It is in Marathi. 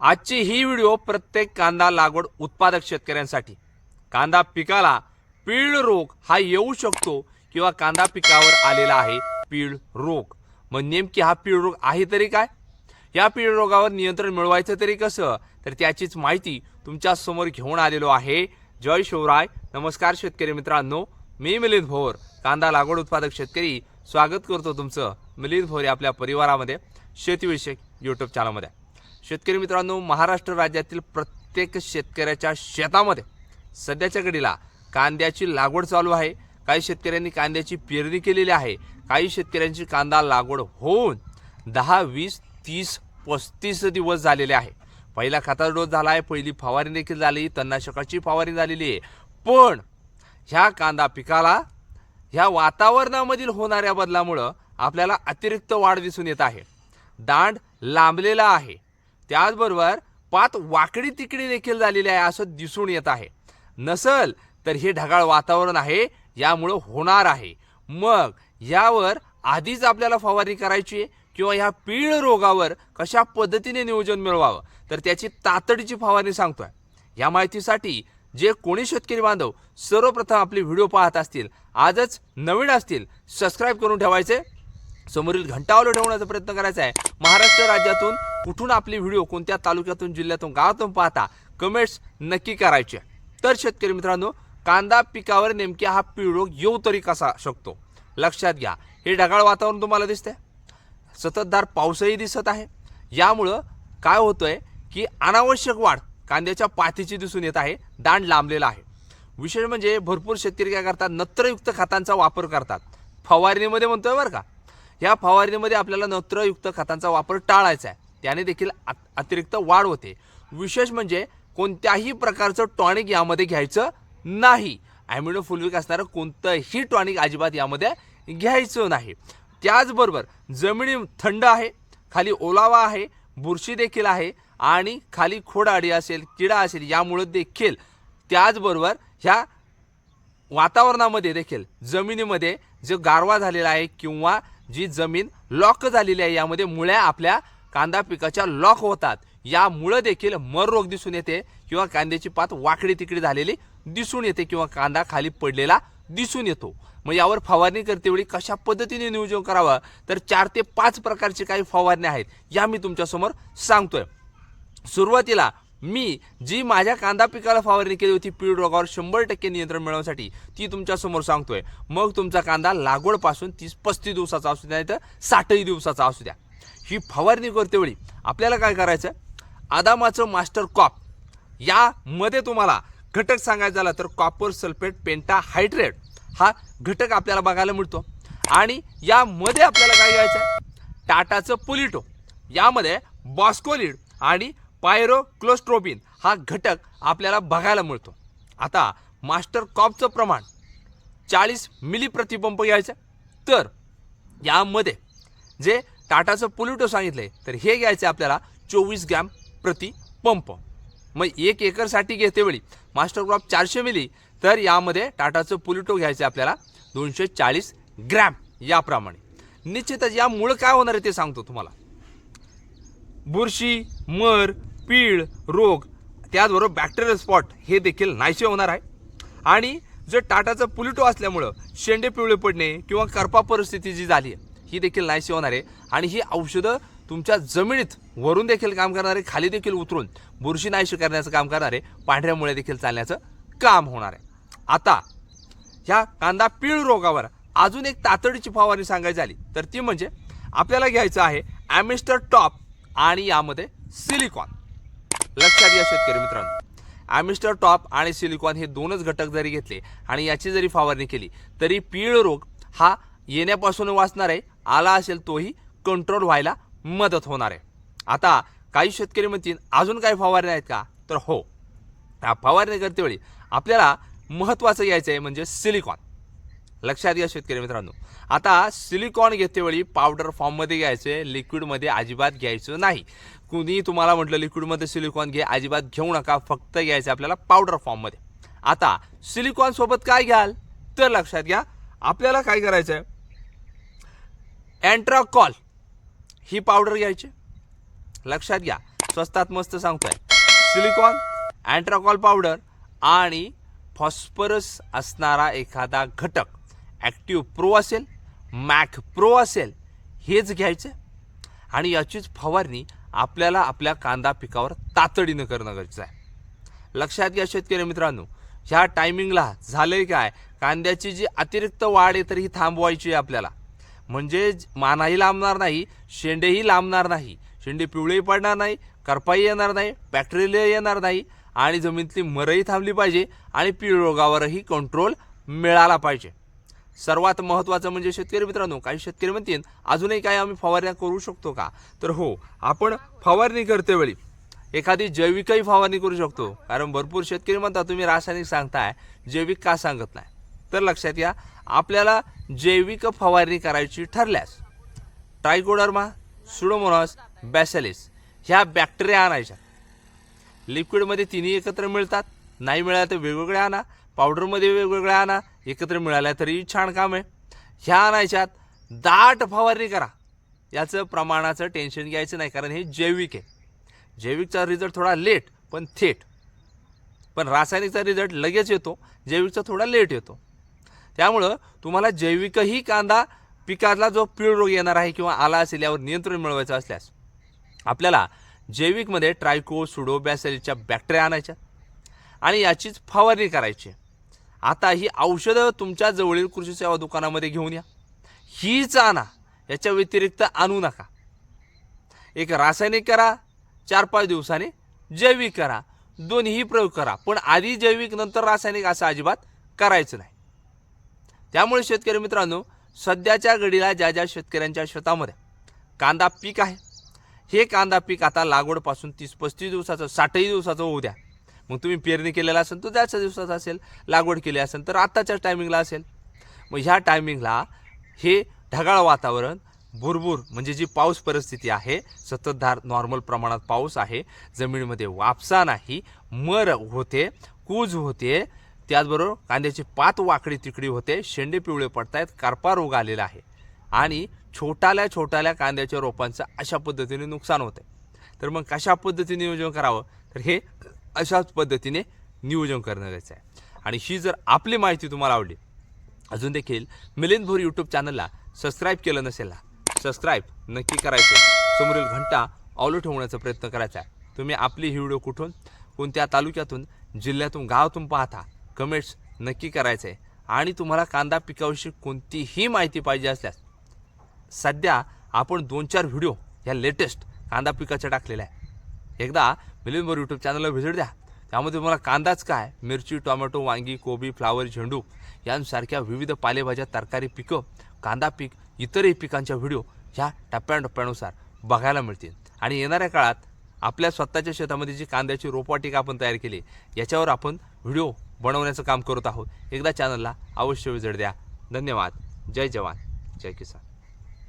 आजची ही व्हिडिओ प्रत्येक कांदा लागवड उत्पादक शेतकऱ्यांसाठी. कांदा पिकाला पीळ रोग हा येऊ शकतो किंवा कांदा पिकावर आलेला आहे पीळ रोग. मग नेमकी हा पीळ रोग आहे तरी काय? या पीळ रोगावर नियंत्रण मिळवायचं तरी कसं? तर त्याचीच माहिती तुमच्यासमोर घेऊन आलेलो आहे जय शिवराय. नमस्कार शेतकरी मित्रांनो. मी मिलिंद भोर कांदा लागवड उत्पादक शेतकरी. स्वागत करतो तुमचं मिलिंद भोर या आपल्या परिवारामध्ये शेतीविषयक यूट्यूब चॅनलमध्ये शेतकरी मित्रांनो महाराष्ट्र राज्यातील प्रत्येक शेतकऱ्याच्या शेतामध्ये सध्याच्या घडीला कांद्याची लागवड चालू आहे. काही शेतकऱ्यांनी कांद्याची पेरणी केलेली आहे. काही शेतकऱ्यांची कांदा लागवड होऊन दहा वीस तीस पस्तीस दिवस झालेले आहे. पहिला खताचा डोस झाला आहे पहिली फवारणी देखील झाली तणनाशकाची फवारणी झालेली आहे. पण ह्या कांदा पिकाला ह्या वातावरणामधील होणाऱ्या बदलामुळं आपल्याला अतिरिक्त वाढ दिसून येत आहे. दांड लांबलेला आहे. त्याचबरोबर पात वाकडी तिकडी देखील झालेली आहे असं दिसून येत आहे. नसल तर हे ढगाळ वातावरण आहे यामुळं होणार आहे. मग यावर आधीच आपल्याला फवारणी करायची आहे किंवा ह्या पीळ रोगावर कशा पद्धतीने नियोजन मिळवावं? तर त्याची तातडीची फवारणी सांगतोय. या माहितीसाठी जे कोणी शेतकरी बांधव सर्वप्रथम आपले व्हिडिओ पाहत असतील आजच नवीन असतील सबस्क्राईब करून ठेवायचे. समोरील घंटावलं ठेवण्याचा प्रयत्न करायचा आहे. महाराष्ट्र राज्यातून कुठून आपली व्हिडिओ कोणत्या तालुक्यातून जिल्ह्यातून गावातून पाहता कमेंट्स नक्की करायचे. तर शेतकरी मित्रांनो कांदा पिकावर नेमके हा पिळरोग येऊ तरी कसा शकतो? लक्षात घ्या. हे ढगाळ वातावरण तुम्हाला दिसतंय. सततधार पाऊसही दिसत आहे. यामुळं काय होतंय की अनावश्यक वाढ कांद्याच्या पातीची दिसून येत आहे. दांड लांबलेला आहे. विशेष म्हणजे भरपूर शेतकरी काय करतात? नत्रयुक्त खतांचा वापर करतात. फवारणीमध्ये म्हणतोय बरं का. या फवारणीमध्ये आपल्याला नत्रयुक्त खतांचा वापर टाळायचा आहे. त्याने देखील अतिरिक्त वाढ होते. विशेष म्हणजे कोणत्याही प्रकारचं टॉनिक यामध्ये घ्यायचं नाही. ॲमिनो फुलविक असणारं कोणतंही टॉनिक अजिबात यामध्ये घ्यायचं नाही. त्याचबरोबर जमिनी थंड आहे खाली ओलावा आहे बुरशी देखील आहे आणि खाली खोडाडी असेल किडा असेल यामुळे देखील त्याचबरोबर ह्या वातावरणामध्ये देखील जमिनीमध्ये जो गारवा झालेला आहे किंवा जी जमीन लॉक झालेली आहे यामध्ये मुळ्या आपल्या कांदा पिकाच्या लॉक होतात. यामुळं देखील मर रोग दिसून येते किंवा कांद्याची पात वाकडी तिकडी झालेली दिसून येते किंवा कांदा खाली पडलेला दिसून येतो. मग यावर फवारणी करतेवेळी कशा पद्धतीने नियोजन करावं? तर चार ते पाच प्रकारचे काही फवारण्या आहेत या मी तुमच्यासमोर सांगतोय. सुरुवातीला मी जी माझ्या कांदा पिकाला फवारणी केली होती पीड रोगावर शंभर टक्के नियंत्रण मिळवण्यासाठी ती तुमच्यासमोर सांगतोय. मग तुमचा कांदा लागवडपासून तीस पस्तीस दिवसाचा असू द्या नाही तर साठही दिवसाचा असू द्या. ही फवारणी करते वेळी आपल्याला काय करायचं आदामाचं मास्टर कॉप यामध्ये तुम्हाला घटक सांगायचं झाला तर कॉपर सल्फेट पेंटा हायड्रेट हा घटक आपल्याला बघायला मिळतो. आणि यामध्ये आपल्याला काय घ्यायचं टाटाचं पुलिटो यामध्ये बॉस्कोलिड आणि पायरोक्लोस्ट्रोबिन हा घटक आपल्याला बघायला मिळतो. आता मास्टर कॉपचं प्रमाण चाळीस मिली प्रतिपंप घ्यायचं तर यामध्ये जे टाटाचं पुलिटो सांगितलंय तर हे घ्यायचं आपल्याला चोवीस ग्रॅम प्रति पंप. मग एक एकरसाठी घेतेवेळी मास्टर क्रॉप चारशे मिली तर यामध्ये टाटाचं पुलिटो घ्यायचं आपल्याला दोनशे चाळीस ग्रॅम याप्रमाणे. निश्चितच यामुळं काय होणार आहे ते सांगतो तुम्हाला. बुरशी मर पीळ रोग त्याचबरोबर बॅक्टेरियल स्पॉट हे देखील नाहीसे होणार आहे. आणि जर टाटाचं पुलिटो असल्यामुळं शेंडे पिवळे पडणे किंवा करपा परिस्थिती जी झाली आहे ही देखील नाहीशी होणार आहे. आणि ही औषधं तुमच्या जमिनीत वरून देखील काम करणारे खाली देखील उतरून बुरशी नाहीशी करण्याचं काम करणारे पांढऱ्यामुळे देखील चालण्याचं काम होणार आहे. आता ह्या कांदा पीळ रोगावर अजून एक तातडीची फवारणी सांगायची झाली तर ती म्हणजे आपल्याला घ्यायचं आहे ॲमिस्टर टॉप आणि यामध्ये सिलिकॉन. लक्षात घ्या शेतकरी मित्रांनो. ॲमिस्टर टॉप आणि सिलिकॉन हे दोनच घटक जरी घेतले आणि याची जरी फवारणी केली तरी पीळ रोग हा येण्यापासून वाचणार आहे आला असेल तोही कंट्रोल व्हायला मदत होणार आहे. आता काही शेतकरी म्हणतील अजून काही फवारणी आहेत का? तर हो या फवारणी करतेवेळी आपल्याला महत्त्वाचं घ्यायचं आहे म्हणजे सिलिकॉन. लक्षात घ्या शेतकरी मित्रांनो. आता सिलिकॉन घेतेवेळी पावडर फॉर्ममध्ये घ्यायचं आहे लिक्विडमध्ये अजिबात घ्यायचं नाही. कुणी तुम्हाला म्हटलं लिक्विडमध्ये सिलिकॉन घे अजिबात घेऊ नका फक्त घ्यायचं आपल्याला पावडर फॉर्ममध्ये. आता सिलिकॉन सोबत काय घ्याल? तर लक्षात घ्या आपल्याला काय करायचं आहे अँट्राकॉल ही पावडर घ्यायची. लक्षात घ्या स्वस्तात मस्त सांगतोय. सिलिकॉन अँट्राकॉल पावडर आणि फॉस्फरस असणारा एखादा घटक. ॲक्टिव्ह प्रो असेल मॅक प्रो असेल हेच घ्यायचं. आणि याचीच फवारणी आपल्याला आपल्या कांदा पिकावर तातडीनं करणं गरजेचं आहे. लक्षात घ्या शेतकरी मित्रांनो ह्या टायमिंगला झालंय काय? कांद्याची जी अतिरिक्त वाढ आहे तर ही थांबवायची आहे आपल्याला. म्हणजे मानाही लांबणार नाही शेंडेही लांबणार नाही. शेंडे पिवळेही पडणार नाही करपाई येणार नाही बॅक्टेरिया येणार नाही आणि जमिनीतली मरही थांबली पाहिजे आणि पिळ रोगावरही कंट्रोल मिळाला पाहिजे. सर्वात महत्त्वाचं म्हणजे शेतकरी मित्रांनो काही शेतकरी म्हणतील अजूनही काय आम्ही फवारण्या करू शकतो का? तर हो आपण फवारणी करते वेळी एखादी जैविकही फवारणी करू शकतो. कारण भरपूर शेतकरी म्हणता तुम्ही रासायनिक सांगताय जैविक का सांगत नाही? तर लक्षात घ्या आपल्याला जैविक फवारणी करायची ठरल्यास ट्रायकोडर्मा सुडोमोनॉस बॅसेलिस ह्या बॅक्टेरिया आणायच्या. लिक्विडमध्ये तिन्ही एकत्र मिळतात नाही मिळाल्या तर वेगवेगळ्या आणा पावडरमध्ये वेगवेगळ्या आणा एकत्र मिळाल्या तरी छान काम आहे. ह्या आणायच्यात दाट फवारणी करा. याचं प्रमाणाचं टेन्शन घ्यायचं नाही कारण हे जैविक आहे. जैविकचा रिझल्ट थोडा लेट पण थेट. पण रासायनिकचा रिझल्ट लगेच येतो जैविकचा थोडा लेट येतो. त्यामुळं तुम्हाला जैविकही कांदा पिकातला जो पीळ रोग येणार आहे किंवा आला असेल यावर नियंत्रण मिळवायचं असल्यास आपल्याला जैविकमध्ये ट्रायको सुडो बॅसेलच्या बॅक्टेरिया आणायच्या आणि याचीच फवारणी करायची. आता ही औषधं तुमच्या जवळील कृषी सेवा दुकानामध्ये घेऊन या. हीच आणा याच्या व्यतिरिक्त आणू नका. एक रासायनिक करा चार पाच दिवसाने जैविक करा. दोन्ही प्रयोग करा पण आधी जैविक नंतर रासायनिक असं अजिबात करायचं नाही. त्यामुळे शेतकरी मित्रांनो सध्याच्या घडीला ज्या ज्या शेतकऱ्यांच्या शेतामध्ये कांदा पीक आहे हे कांदा पीक आता लागवडपासून तीस पस्तीस दिवसाचं साठही दिवसाचं होऊ द्या. मग तुम्ही पेरणी केलेला असेल तर त्याच्या दिवसाचा असेल लागवड केली असेल तर आत्ताच्या टायमिंगला असेल. मग ह्या टायमिंगला हे ढगाळ वातावरण भुरभुर म्हणजे जी पाऊस परिस्थिती आहे सततधार नॉर्मल प्रमाणात पाऊस आहे जमिनीमध्ये वापसा नाही मर होते कूज होते त्याचबरोबर कांद्याची पात वाकडी तिकडी होते शेंडे पिवळे पडतायत करपा रोग आलेला आहे. आणि छोटाल्या छोटाल्या कांद्याच्या रोपांचं अशा पद्धतीने नुकसान होते तर मग कशा पद्धतीने नियोजन करावं? तर हे अशाच पद्धतीने नियोजन करणं गरजेचं आहे. आणि ही जर आपली माहिती तुम्हाला आवडली अजून देखील मिलिंद भोर यूट्यूब चॅनलला सबस्क्राईब केलं नसेल ना सबस्क्राईब नक्की करायचं समोरील घंटा ऑलो ठेवण्याचा प्रयत्न करायचा आहे. तुम्ही आपली ही व्हिडिओ कुठून कोणत्या तालुक्यातून जिल्ह्यातून गावातून पाहता कमेंट्स नक्की करायचं आहे. आणि तुम्हाला कांदा पिकाविषयी कोणतीही माहिती पाहिजे असल्यास सध्या आपण दोन चार व्हिडिओ ह्या लेटेस्ट कांदा पिकाच्या टाकलेल्या आहे. एकदा मिलिंदभर यूट्यूब चॅनलला व्हिजिट द्या. त्यामध्ये तुम्हाला कांदाच काय मिरची टोमॅटो वांगी कोबी फ्लावर झेंडू यांसारख्या विविध पालेभाज्या तरकारी पिकं कांदा पीक इतरही पिकांच्या व्हिडिओ ह्या टप्प्याटप्प्यानुसार बघायला मिळतील. आणि येणाऱ्या काळात आपल्या स्वतःच्या शेतामध्ये जी कांद्याची रोपवाटिका आपण तयार केली याच्यावर आपण व्हिडिओ बनवण्याचं काम करत आहोत. एकदा चॅनलला अवश्य विजड द्या. धन्यवाद. जय जवान. जय किसान.